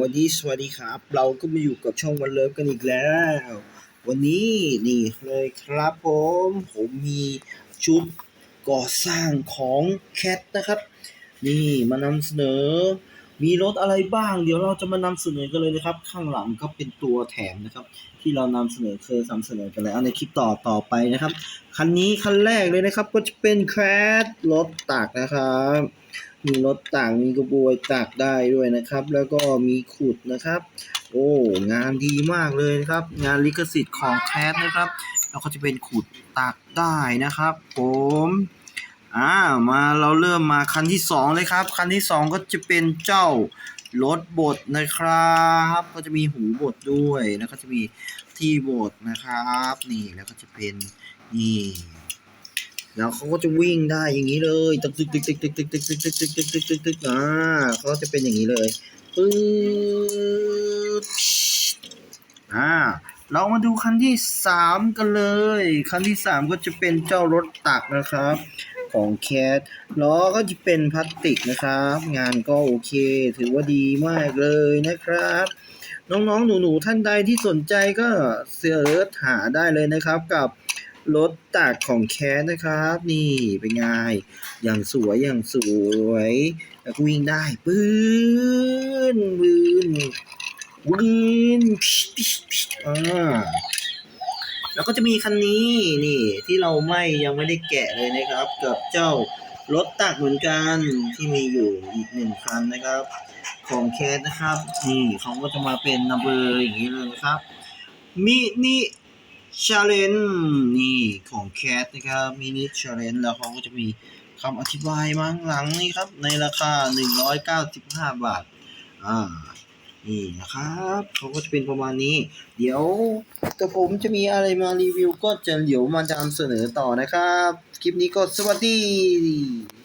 วันนี้สวัสดีครับ เราก็มาอยู่กับช่องวันเลิฟกันอีกแล้ว วันนี้นี่เลยครับผม ผมมีชุดก่อสร้างของแคทนะครับ นี่มานำเสนอ มีรถอะไรบ้าง เดี๋ยวเราจะมานำเสนอกันเลยนะครับ ข้างหลังก็เป็นตัวแถมนะครับ ที่เรานำเสนอเคยนำเสนอกันแล้วในคลิปต่อต่อไปนะครับคันนี้คันแรกเลยนะครับก็จะเป็นแคทรถตักนะครับ มีรถต่างมีกระบวยตากได้ด้วยนะครับ แล้วก็มีขุดนะครับ โอ้งานดีมากเลยนะครับ งานลิขสิทธิ์ของแคทนะครับ แล้วก็จะเป็นขุดตากได้นะครับ ผมอ่ามาเราเริ่มมาคันที่สองเลยครับ คันที่สองก็จะเป็นเจ้ารถบดนะครับ ก็จะมีหูบดด้วยแล้วก็จะมีที่บดนะครับ นี่แล้วก็จะเป็นนี่ แล้วเขาก็จะวิ่งได้อย่างนี้เลยตึกตึกตึกตึกตึกตึกตึกตึกตึกตึกตึกตึกตึกตึกอ่าเขาจะเป็นอย่างนี้เลยปึ๊ดอ่า เรามาดูคันที่สามกันเลย คันที่สามก็จะเป็นเจ้ารถตักนะครับ ของแคทล้อก็จะเป็นพลาสติกนะครับ งานก็โอเค ถือว่าดีมากเลยนะครับน้องๆ หนูๆ ท่านใดที่สนใจก็เสิร์ชหาได้เลยนะครับกับ รถตักของแคสนะครับ นี่เป็นไงอย่างสวยอย่างสวยแล้วก็วิ่งได้ปืนปืนปืนอ่าแล้วก็จะมีคันนี้นี่ที่เราไม่ยังไม่ได้แกะเลยนะครับ กับเจ้ารถตักเหมือนกันที่มีอยู่อีกหนึ่งคันนะครับ ของแคสนะครับนี่เขาก็จะมาเป็นนัมเบอร์อย่างนี้เลยนะครับมินิ ชาเลนนี่ของแคทนะครับมินิชาเลนแล้วเขาก็จะมีคำอธิบายมาข้างหลังนี่ครับ ในราคา 195 บาท อ่า นี่นะครับเขาก็จะเป็นประมาณนี้ เดี๋ยวกับผมจะมีอะไรมารีวิวก็จะเดี๋ยวมาจำเสนอต่อนะครับ คลิปนี้ก็สวัสดี